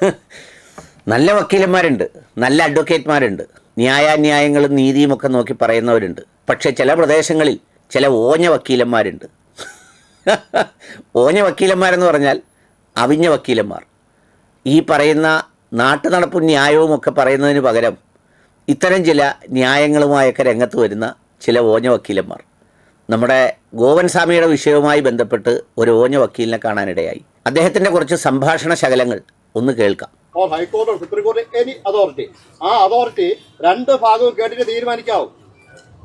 നല്ല വക്കീലന്മാരുണ്ട് നല്ല അഡ്വക്കേറ്റ്മാരുണ്ട് ന്യായാന്യായങ്ങളും നീതിയും ഒക്കെ നോക്കി പറയുന്നവരുണ്ട്. പക്ഷേ ചില പ്രദേശങ്ങളിൽ ചില ഓഞ്ഞ വക്കീലന്മാരുണ്ട്. ഓഞ്ഞ വക്കീലന്മാരെന്ന് പറഞ്ഞാൽ അവിഞ്ഞ വക്കീലന്മാർ. ഈ പറയുന്ന നാട്ടു നടപ്പും ന്യായവും ഒക്കെ പറയുന്നതിന് പകരം ഇത്തരം ചില ന്യായങ്ങളുമായൊക്കെ രംഗത്ത് വരുന്ന ചില ഓഞ്ഞ വക്കീലന്മാർ. നമ്മുടെ ഗോവൻ സ്വാമിയുടെ വിഷയവുമായി ബന്ധപ്പെട്ട് ഒരു ഓഞ്ഞ വക്കീലിനെ കാണാനിടയായി. അദ്ദേഹത്തിന്റെ കുറച്ച് സംഭാഷണ ശകലങ്ങൾ ഒന്ന് കേൾക്കാം. ഹൈക്കോടതി സുപ്രീം കോടതി എനി അതോറിറ്റി ആ അതോറിറ്റി രണ്ട് ഭാഗവും കേട്ടിട്ട് തീരുമാനിക്കാവും.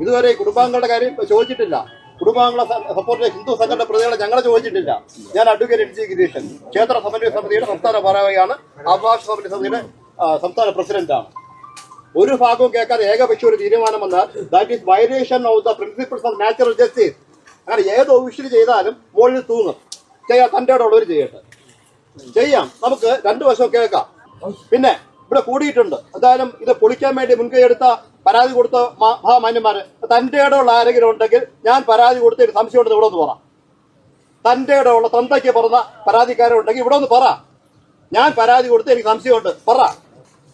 ഇതുവരെ കുടുംബാംഗങ്ങളുടെ കാര്യം ചോദിച്ചിട്ടില്ല. കുടുംബാംഗങ്ങളെ സപ്പോർട്ട് ഹിന്ദു സംഘടന പ്രതികളെ ഞങ്ങളെ ചോദിച്ചിട്ടില്ല. ഞാൻ അഡ്വക്കേറ്റ് എൻ ജി ഗിരീഷൻ ക്ഷേത്ര സമന്വയ സമിതിയുടെ സംസ്ഥാന ഭാരവാഹിയാണ്. അവകാശ സമന്വയ സമിതിയുടെ സംസ്ഥാന പ്രസിഡന്റാണ് ഒരു ഭാഗവും കേൾക്കാതെ ഏകപക്ഷ ഒരു തീരുമാനം വന്നാൽ that is violation of the principles of natural justice അങ്ങനെ ഏത് ഒഫീഷ്യൽ ചെയ്താലും മുകളിൽ തൂങ്ങും. ചെയ്യാൻ തന്റെ ഉള്ളവർ ചെയ്യട്ടെ. ചെയ്യാം. നമുക്ക് രണ്ടു വശം കേൾക്കാം. പിന്നെ ഇവിടെ കൂടിയിട്ടുണ്ട്. എന്തായാലും ഇത് പൊളിക്കാൻ വേണ്ടി മുൻകൈ എടുത്ത പരാതി കൊടുത്ത മഹാമാന്യന്മാര് തന്റെ ഇടമുള്ള ആരെങ്കിലും ഉണ്ടെങ്കിൽ ഞാൻ പരാതി കൊടുത്തിട്ട് സംശയം ഉണ്ടെന്ന് ഇവിടെ ഒന്ന് പറ. തന്റെ ഇടമുള്ള തന്തയ്ക്ക് പറഞ്ഞ പരാതിക്കാരുണ്ടെങ്കിൽ ഇവിടെ ഒന്ന് പറ. ഞാൻ പരാതി കൊടുത്ത് എനിക്ക് സംശയമുണ്ട്. പറ.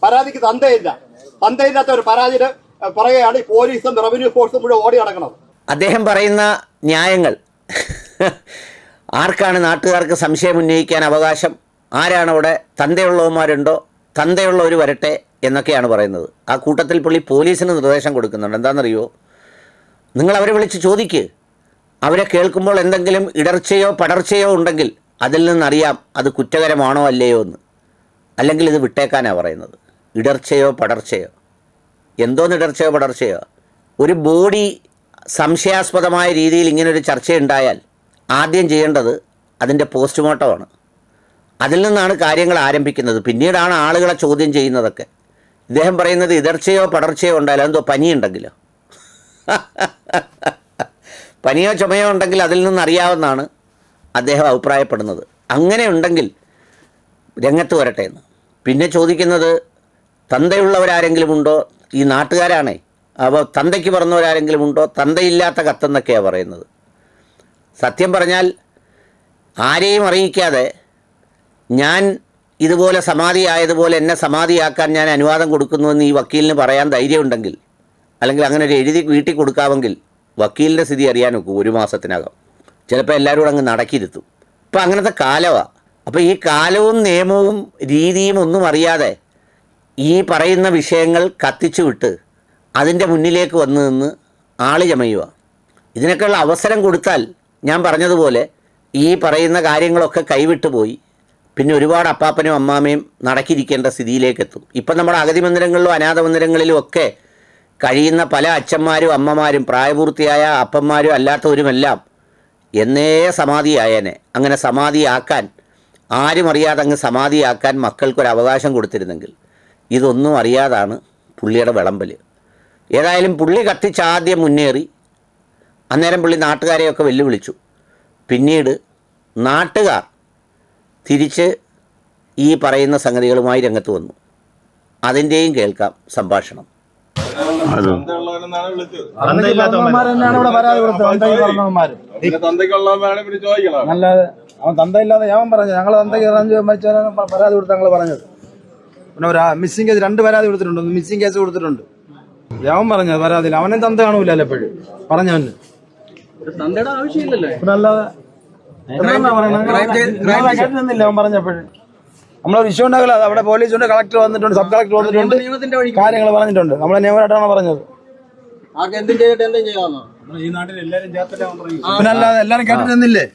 പരാതിക്ക് തന്തയില്ല. തന്തയില്ലാത്ത ഒരു പരാതിയുടെ പറയുകയാണ് പോലീസും റവന്യൂ ഫോഴ്സും മുഴുവൻ ഓടി നടക്കുന്നത്. അദ്ദേഹം പറയുന്ന ന്യായങ്ങൾ. ആർക്കാണ് നാട്ടുകാർക്ക് സംശയം ഉന്നയിക്കാൻ അവകാശം? ആരാണ് അവിടെ? തന്തയുള്ളവന്മാരുണ്ടോ? തന്തയുള്ളവർ വരട്ടെ എന്നൊക്കെയാണ് പറയുന്നത്. ആ കൂട്ടത്തിൽ പുള്ളി പോലീസിന് നിർദ്ദേശം കൊടുക്കുന്നുണ്ട്. എന്താണെന്നറിയോ? നിങ്ങൾ അവരെ വിളിച്ച് ചോദിക്ക്. അവരെ കേൾക്കുമ്പോൾ എന്തെങ്കിലും ഇടർച്ചയോ പടർച്ചയോ ഉണ്ടെങ്കിൽ അതിൽ നിന്നറിയാം അത് കുറ്റകരമാണോ അല്ലയോ എന്ന്. അല്ലെങ്കിൽ ഇത് വിട്ടേക്കാനാണ് പറയുന്നത്. ഇടർച്ചയോ പടർച്ചയോ. എന്തോന്ന് ഇടർച്ചയോ പടർച്ചയോ? ഒരു ബോഡി സംശയാസ്പദമായ രീതിയിൽ ഇങ്ങനൊരു ചർച്ചയുണ്ടായാൽ ആദ്യം ചെയ്യേണ്ടത് അതിന്റെ പോസ്റ്റ്മോർട്ടമാണ്. അതിൽ നിന്നാണ് കാര്യങ്ങൾ ആരംഭിക്കുന്നത്. പിന്നീടാണ് ആളുകളെ ചോദ്യം ചെയ്യുന്നതൊക്കെ. ഇദ്ദേഹം പറയുന്നത് ഇതർച്ചയോ പടർച്ചയോ ഉണ്ടായാലും എന്തോ പനിയുണ്ടെങ്കിലോ? പനിയോ ചുമയോ ഉണ്ടെങ്കിൽ അതിൽ നിന്ന് അറിയാവുന്നതാണ് അദ്ദേഹം അഭിപ്രായപ്പെടുന്നത്. അങ്ങനെ ഉണ്ടെങ്കിൽ രംഗത്ത് വരട്ടെ എന്ന്. പിന്നെ ചോദിക്കുന്നത് തന്തയുള്ളവരാരെങ്കിലും ഉണ്ടോ? ഈ നാട്ടുകാരാണേ. അപ്പോൾ തന്തയ്ക്ക് പറഞ്ഞവരാരെങ്കിലും ഉണ്ടോ? തന്തയില്ലാത്ത കത്തെന്നൊക്കെയാണ് പറയുന്നത്. സത്യം പറഞ്ഞാൽ ആരെയും അറിയിക്കാതെ ഞാൻ ഇതുപോലെ സമാധി ആയതുപോലെ എന്നെ സമാധിയാക്കാൻ ഞാൻ അനുവാദം കൊടുക്കുന്നുവെന്ന് ഈ വക്കീലിന് പറയാൻ ധൈര്യമുണ്ടെങ്കിൽ അല്ലെങ്കിൽ അങ്ങനെ ഒരു എഴുതി വീട്ടിൽ കൊടുക്കാമെങ്കിൽ വക്കീലിന്റെ സ്ഥിതി അറിയാൻ നോക്കും ഒരു മാസത്തിനകം. ചിലപ്പോൾ എല്ലാവരും കൂടെ അങ്ങ് നടക്കിരുത്തും. ഇപ്പം അങ്ങനത്തെ കാലമാണ് അപ്പോൾ ഈ കാലവും നിയമവും രീതിയും ഒന്നും അറിയാതെ ഈ പറയുന്ന വിഷയങ്ങൾ കത്തിച്ചു വിട്ട് അതിന്റെ മുന്നിലേക്ക് വന്ന് നിന്ന് ആൾ ചമയുക. ഇതിനൊക്കെയുള്ള അവസരം കൊടുത്താൽ ഞാൻ പറഞ്ഞതുപോലെ ഈ പറയുന്ന കാര്യങ്ങളൊക്കെ കൈവിട്ടു പോയി. പിന്നെ ഒരുപാട് അപ്പാപ്പനും അമ്മാമയും നടക്കിരിക്കേണ്ട സ്ഥിതിയിലേക്ക് എത്തും ഇപ്പം നമ്മുടെ അഗതി മന്ദിരങ്ങളിലും അനാഥ മന്ദിരങ്ങളിലും ഒക്കെ കഴിയുന്ന പല അച്ഛന്മാരും അമ്മമാരും പ്രായപൂർത്തിയായ അപ്പന്മാരും അല്ലാത്തവരുമെല്ലാം എന്നേ സമാധിയായേനെ. അങ്ങനെ സമാധിയാക്കാൻ ആരും അറിയാതെ അങ്ങ് സമാധിയാക്കാൻ മക്കൾക്കൊരു അവകാശം കൊടുത്തിരുന്നെങ്കിൽ ഇതൊന്നും അറിയാതാണ് പുള്ളിയുടെ വിളമ്പൽ ഏതായാലും പുള്ളി കത്തിച്ചാദ്യം മുന്നേറി. അന്നേരം പുള്ളി നാട്ടുകാരെയൊക്കെ വെല്ലുവിളിച്ചു. പിന്നീട് നാട്ടുകാർ തിരിച്ച് ഈ പറയുന്ന സംഗതികളുമായി രംഗത്ത് വന്നു. അതിന്റെയും കേൾക്കാം സംഭാഷണം. നല്ലത് അവൻ തന്തയില്ലാതെ ഞാൻ പറഞ്ഞു ഞങ്ങൾ തന്തയ്ക്ക് അഞ്ച് മരിച്ചവരാണ് പ- പരാതി കൊടുത്ത് ഞങ്ങൾ പറഞ്ഞത്. പിന്നെ ഒരു മിസ്സിംഗ് കേസ് രണ്ട് പരാതി കൊടുത്തിട്ടുണ്ട്. മിസ്സിംഗ് കേസ് കൊടുത്തിട്ടുണ്ട്. ഞാൻ പറഞ്ഞത് പരാതിയിൽ അവനും തന്ത കാണൂലല്ലോ എപ്പോഴും. പറഞ്ഞവന്. തന്തയുടെ ആവശ്യമില്ലല്ലോ? പിന്നെ അല്ലാതെ എന്തെന്നാ പറയണത്? അവൻ പറഞ്ഞപ്പോഴും. നമ്മളൊരു ഇഷ്യൂ ഉണ്ടാകില്ല അവിടെ പോലീസ് ഉണ്ട് കളക്ടർ വന്നിട്ടുണ്ട് സബ് കളക്ടർ വന്നിട്ടുണ്ട് കാര്യങ്ങൾ പറഞ്ഞിട്ടുണ്ട്. നമ്മളെ നിയമമായിട്ടാണ് പറഞ്ഞത്. എന്തും എന്തും പിന്നെ അല്ലാതെ എല്ലാരും കേട്ടിരുന്നില്ലേ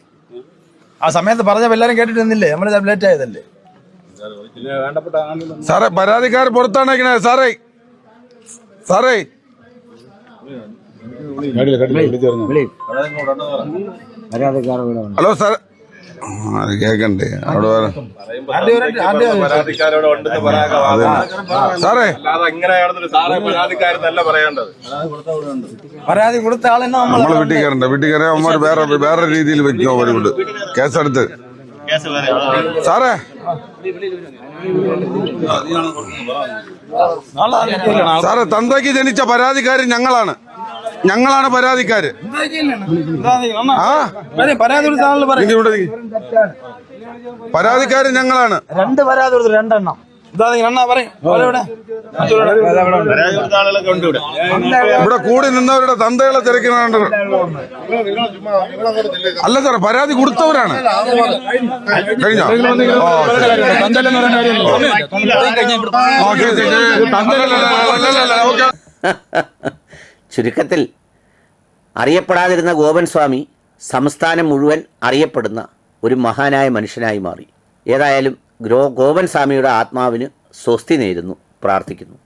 ആ സമയത്ത് പറഞ്ഞപ്പോ എല്ലാരും കേട്ടിരുന്നില്ലേ നമ്മൾ ലേറ്റ് ആയതല്ലേ? സാറേ പരാതിക്കാർ പുറത്താണ് സാറേ. സാറേ. Hello sir. അത് കേക്കണ്ടേ? അവിടെ സാറേ. പരാതി കൊടുത്ത ആളെന്നെ നമ്മൾ വീട്ടിൽ കയറണ്ട വീട്ടിൽ അവന്മാർ വേറെ വേറെ രീതിയിൽ വെക്കും അവർ കൊണ്ട് കേസെടുത്ത്. സാറേ. സാറേ തന്തയ്ക്ക് ജനിച്ച പരാതിക്കാരി ഞങ്ങളാണ്. ഞങ്ങളാണ് പരാതിക്കാര്. ആ. പരാതി കൊടുത്ത ആൾ പറയും. ഇങ്ങ് ഇവിടെ നിക്ക്. പരാതിക്കാരൻ ഞങ്ങളാണ്. രണ്ട് പരാതി കൊടുത്തു രണ്ടെണ്ണം? ഇവിടെ. കൂടി നിന്നവരുടെ തന്തകളെ തിരക്കിനാണ്ട് അല്ല സാറേ പരാതി കൊടുത്തവരാണ്. കഴിഞ്ഞോ? ഓക്കെ. ചുരുക്കത്തിൽ അറിയപ്പെടാതിരുന്ന ഗോപൻ സ്വാമി സംസ്ഥാനം മുഴുവൻ അറിയപ്പെടുന്ന ഒരു മഹാനായ മനുഷ്യനായി മാറി. ഏതായാലും ഗ്രോ ഗോപൻ സ്വാമിയുടെ ആത്മാവിന് സ്വസ്തി നേരുന്നു പ്രാർത്ഥിക്കുന്നു.